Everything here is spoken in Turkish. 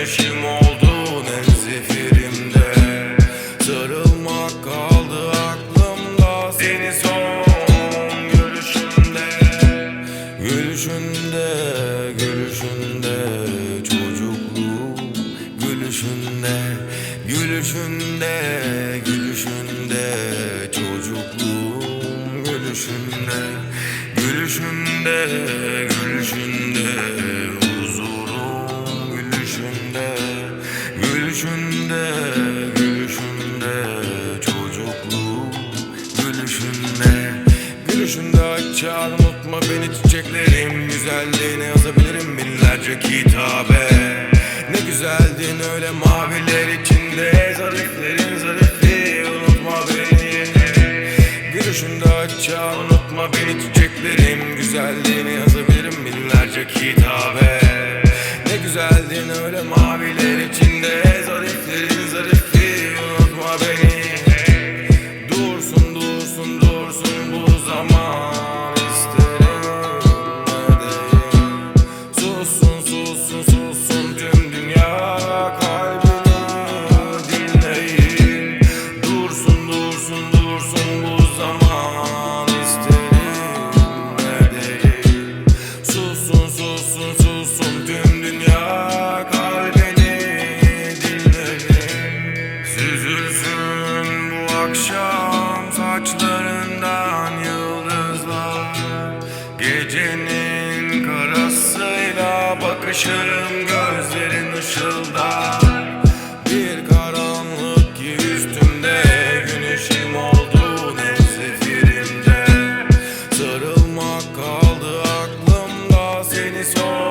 güneşim oldun en zefirimde Sarılmak kaldı aklımda seni son görüşünde Gülüşünde, gülüşünde çocukluğum Gülüşünde, gülüşünde, gülüşünde çocukluğum Gülüşünde, gülüşünde, gülüşünde açar unutma beni çiçeklerim. Güzelliğini yazabilirim binlerce kitabe. Ne güzeldin öyle maviler içinde. Zariflerin zarifi unutma beni. Gülüşünde açar unutma beni çiçeklerim. Güzelliğini yazabilirim binlerce kitabe sus, sus. Şaşırım gözlerin ışıldar. Bir karanlık ki üstümde Güneşim oldu nevzefirimde Sarılmak kaldı aklımda Seni sor.